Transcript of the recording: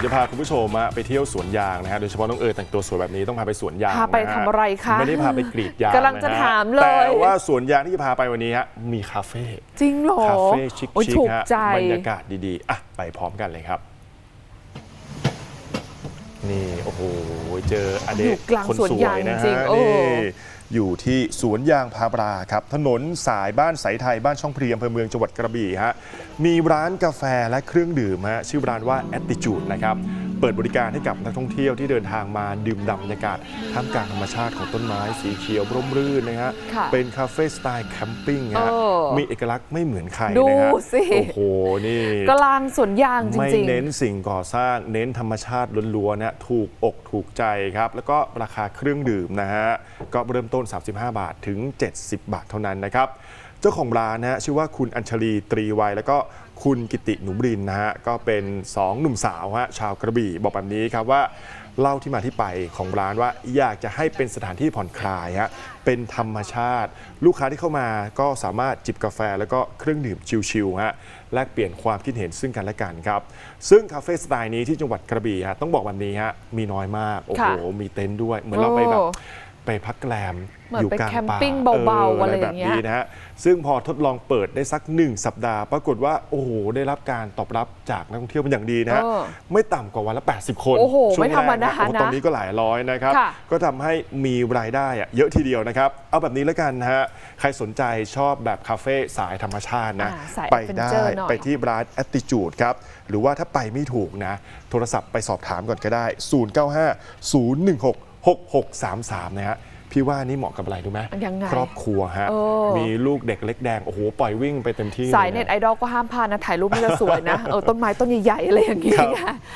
ยวจะพาคุณผู้ชมอะไปเที่ยวสวนยางนะฮะโดยเฉพาะน้องเอ๋ยแต่งตัวสวยแบบนี้ต้องพาไปสวนยางพาไปนฮทำอะไรคะไม่ได้พาไปกรีดยางกำลังจะนฮถามเลย แต่ว่าสวนยางที่จะพาไปวันนี้ฮะมีคาเฟ่จริงเหรอคาเฟ่ชิคโอ้ยชิคถูกฮะใจ บรรยากาศดีๆอะไปพร้อมกันเลยครับ นี่โอ้โหเจออเดอยู่กกลางคนสวนสวยยางนะจริฮะงๆโอ้ นี่อยู่ที่สวนยางพาราครับ ถนนสายบ้านสายไทยบ้านช่องเพลียอำเภอเมืองจังหวัดกระบี่ฮะมีร้านกาแฟและเครื่องดื่มฮะชื่อร้านว่า Attitude นะครับ เปิดบริการให้กับนักท่องเที่ยวที่เดินทางมาดื่มด่ำบรรยากาศท่ามกลางธรรมชาติของต้นไม้สีเขียวร่มรื่นนะฮะค่ะเป็นคาเฟ่สไตล์แคมปิ้งฮะเออ มีเอกลักษณ์ไม่เหมือนใครดูนะฮะสิโอ้โหนี่ กลางสวนยางจไม่ริง เน้นสิ่งก่อสร้างเน้นธรรมชาติล้วนๆนะถูกอกถูกใจครับ แล้วก็ราคาเครื่องดื่มนะฮะ ก็เริ่มต้น 35 บาทถึง 70 บาทเท่านั้นนะครับ เจ้าของร้านนะฮะชื่อว่าคุณอัญชลีตรีวัย แล้วก็คุณกิติหนุบรินทร์นะฮะก็เป็น 2 หนุ่มสาวฮะชาวกระบี่บอกแบบนี้ครับว่าเล่าที่มาที่ไปของร้านว่าอยากจะให้เป็นสถานที่ผ่อนคลายฮะเป็นธรรมชาติ ลูกค้าที่เข้ามาก็สามารถจิบกาแฟแล้วก็เครื่องดื่มชิลๆฮะแลกเปลี่ยนความคิดเห็นซึ่งกันและกันครับซึ่งคาเฟ่สไตล์นี้ที่จังหวัดกระบี่ฮะต้องบอกแบบนี้ฮะมีน้อยมากโอ้โหค่ะมีเต็นท์ด้วย เหมือนเราไปแบบโอ้ ไปพักแรมเหมือนอยู่ไปกลางแคมป่าปิ้งเบาๆอะไรอย่างเงี้ยแบบนี้นะฮะซึ่งพอทดลองเปิดได้สักหนึ่งสัปดาห์ ปรากฏว่าโอ้โหได้รับการตอบรับจากนักท่องเที่ยวเป็นอย่างดีนะฮะเออไม่ต่ำกว่าวันละ 80 คนโอ้โหช่วงไม่ธรรมดาแกโอ้โหนะตอนนี้ก็หลายร้อยนะครับ ค่ะ ก็ทำให้มีรายได้อะเยอะทีเดียวนะครับ เอาแบบนี้แล้วกันนะฮะใครสนใจชอบแบบคาเฟ่สายธรรมชาตินะอ่าสายไป adventure ได้หน่อย ไปที่ร้าน Attitude ครับ หรือว่าถ้าไปไม่ถูกนะ โทรศัพท์ไปสอบถามก่อนก็ได้ 095 016 6633 นะฮะพี่ว่านี่เหมาะกับอะไรรู้ไหมยังไงครอบครัวฮะ เออ มีลูกเด็กเล็กแดง โอ้โห ปล่อยวิ่งไปเต็มที่สายลเน็ตนะไอดอลก็ห้ามพลาดนะ ถ่ายรูปไม่จะสวยนะ เออต้นไม้ต้นใหญ่ๆอะไรอย่างเงี้ครัยบ